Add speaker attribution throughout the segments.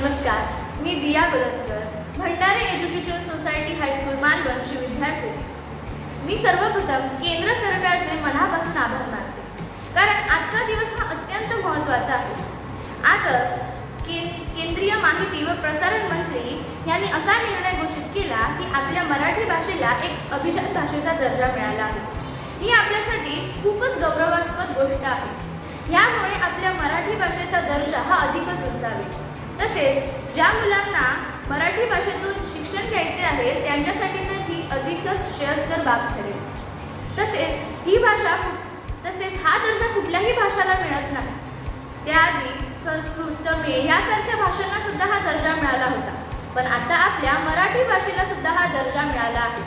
Speaker 1: नमस्कार मी Diya Goltakar Bhandare education society high school मालवणची विद्यार्थी. मी सर्वप्रथम केंद्र सरकारचे मनापासून आभार मानते कारण आजचा दिवस हा अत्यंत महत्त्वाचा आहे. आजच के केंद्रीय माहिती व प्रसारण मंत्री यांनी असा निर्णय घोषित केला की आपल्या मराठी भाषेला एक अभिजात भाषेचा दर्जा मिळाला आहे. ही आपल्यासाठी खूपच गौरवास्पद गोष्ट आहे. यामुळे आपल्या मराठी भाषेचा तसेच ज्या मुलांना मराठी भाषेतून शिक्षण घ्यायचे आहे त्यांच्यासाठी तर ही अधिकच श्रेयस्कर बाब ठरेल. तसेच ही भाषा तसेच हा दर्जा कुठल्याही भाषाला मिळत नाही. त्याआधी संस्कृत तमिळ यासारख्या भाषांना सुद्धा हा दर्जा मिळाला होता. पण आता आपल्या मराठी भाषेला सुद्धा हा दर्जा मिळाला आहे.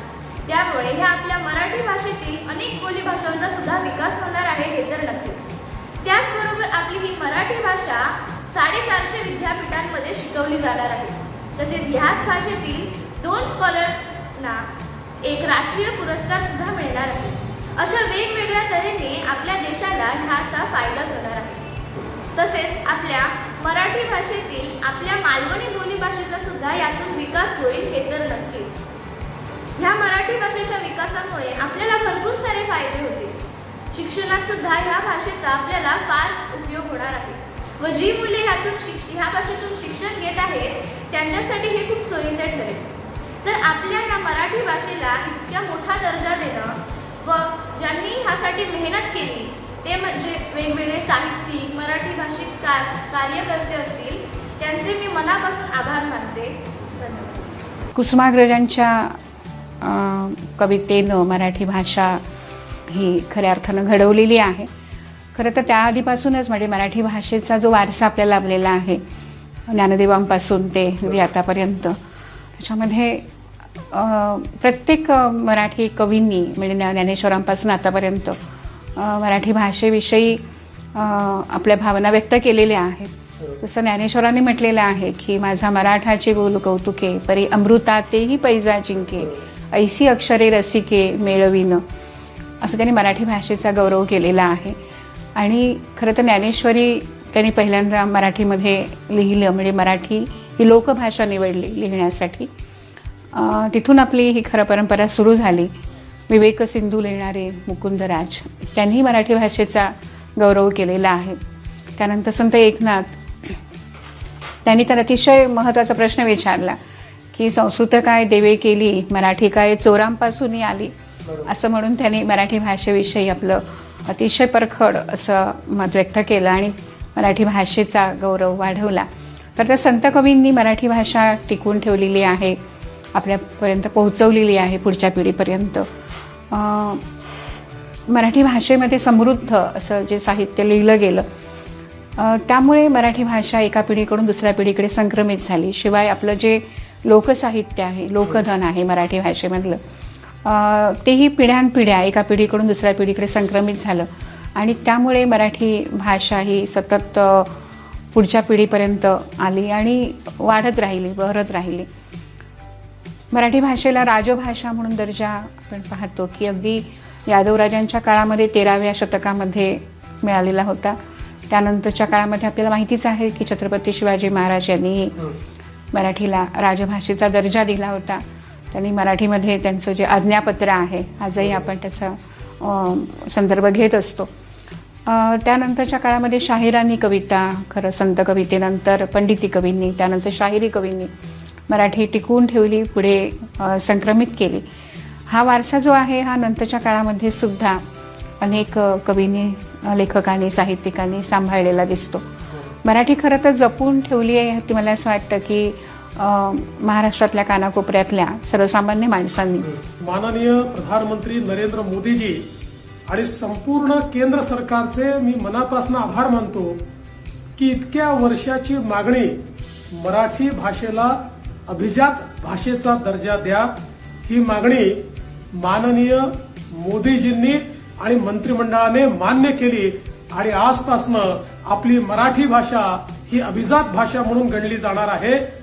Speaker 1: त्यामुळे ह्या आपल्या मराठी भाषेतील अनेक बोली भाषांचा सुद्धा विकास होणार आहे हे तर नक्कीच. त्याचबरोबर आपली ही मराठी भाषा साडेचारशे विद्यापीठांमध्ये शिकवली जाणार आहे. तसेच ह्याच भाषेतील दोन स्कॉलर्सना एक राष्ट्रीय पुरस्कार सुद्धा मिळणार आहे. अशा वेगवेगळ्या तऱ्हेने आपल्या देशाला ह्याचा फायदाच होणार आहे. तसेच आपल्या मराठी भाषेतील आपल्या मालवणी बोली भाषेचा सुद्धा यातून विकास होईल हे तर नक्कीच. ह्या मराठी भाषेच्या विकासामुळे आपल्याला भरपूर सारे फायदे होतील. शिक्षणात सुद्धा ह्या भाषेचा आपल्याला फार उपयोग होणार आहे. व जी मुले ह्यातून शिक्ष ह्या भाषेतून शिक्षण घेत आहेत त्यांच्यासाठी हे खूप सोयीचे ठरेल. तर आपल्या या मराठी भाषेला इतक्या मोठा दर्जा देणं व ज्यांनी ह्यासाठी मेहनत केली ते म्हणजे वेगवेगळे साहित्यिक मराठी भाषिक का कार्यकर्ते असतील त्यांचे मी मनापासून आभार मानते.
Speaker 2: कुसुमाग्रजांच्या कवितेनं मराठी भाषा ही खऱ्या अर्थानं घडवलेली आहे. खरं तर त्याआधीपासूनच म्हणजे मराठी भाषेचा जो वारसा आपल्याला लाभलेला आहे ज्ञानदेवांपासून ते आतापर्यंत. त्याच्यामध्ये प्रत्येक मराठी कवींनी म्हणजे ज्ञानेश्वरांपासून आतापर्यंत मराठी भाषेविषयी आपल्या भावना व्यक्त केलेल्या आहेत. जसं ज्ञानेश्वरांनी म्हटलेलं आहे की माझा मराठाचे बोल कौतुके परी अमृता तेही पैजा जिंके ऐसी अक्षरे रसिके मेळविन. असं त्यांनी मराठी भाषेचा गौरव केलेला आहे. आणि खरं तर ज्ञानेश्वरी त्यांनी पहिल्यांदा मराठीमध्ये लिहिलं म्हणजे मराठी ही लोकभाषा निवडली लिहिण्यासाठी. तिथून आपली ही खरं परंपरा सुरू झाली. विवेक सिंधू लिहिणारे मुकुंदराज त्यांनी मराठी भाषेचा गौरव केलेला आहे. त्यानंतर संत एकनाथ त्यांनी तर अतिशय महत्त्वाचा प्रश्न विचारला की संस्कृत काय देवे केली मराठी काय चोरांपासूनही आली असं म्हणून त्यांनी मराठी भाषेविषयी आपलं अतिशय परखड असं मत व्यक्त केलं आणि मराठी भाषेचा गौरव वाढवला. तर त्या संत कवींनी मराठी भाषा टिकवून ठेवलेली आहे आपल्यापर्यंत पोहोचवलेली आहे पुढच्या पिढीपर्यंत. मराठी भाषेमध्ये समृद्ध असं जे साहित्य लिहिलं गेलं त्यामुळे मराठी भाषा एका पिढीकडून दुसऱ्या पिढीकडे संक्रमित झाली. शिवाय आपलं जे लोकसाहित्य आहे लोकधन आहे मराठी भाषेमधलं तेही पिढ्यानपिढ्या एका पिढीकडून दुसऱ्या पिढीकडे संक्रमित झालं. आणि त्यामुळे मराठी भाषा ही सतत पुढच्या पिढीपर्यंत आली आणि वाढत राहिली बहरत राहिली. मराठी भाषेला राजभाषा म्हणून दर्जा आपण पाहतो की अगदी यादवराजांच्या काळामध्ये तेराव्या शतकामध्ये मिळालेला होता. त्यानंतरच्या काळामध्ये आपल्याला माहितीच आहे की छत्रपती शिवाजी महाराज यांनी मराठीला राजभाषेचा दर्जा दिला होता. त्यांनी मराठीमध्ये त्यांचं जे आज्ञापत्र आहे आजही आपण त्याचा संदर्भ घेत असतो. त्यानंतरच्या काळामध्ये शाहिरांनी कविता खरं संत कवितेनंतर पंडिती कवींनी त्यानंतर शाहिरी कवींनी मराठी टिकवून ठेवली पुढे संक्रमित केली. हा वारसा जो आहे हा नंतरच्या काळामध्ये सुद्धा अनेक कवींनी लेखकांनी साहित्यिकांनी सांभाळलेला दिसतो. मराठी खरं तर जपून ठेवली आहे ती मला असं वाटतं की महाराष्ट्रातल्या कानाकोपऱ्यातल्या सर्वसामान्य माणसांनी.
Speaker 3: माननीय प्रधानमंत्री नरेंद्र मोदीजी आणि संपूर्ण केंद्र सरकारचे मी मनापासून आभार मानतो की इतक्या वर्षाची मागणी मराठी भाषेला अभिजात भाषेचा दर्जा द्या ही मागणी माननीय मोदीजींनी आणि मंत्रिमंडळाने मान्य केली आणि आजपासनं आपली मराठी भाषा ही अभिजात भाषा म्हणून गणली जाणार आहे.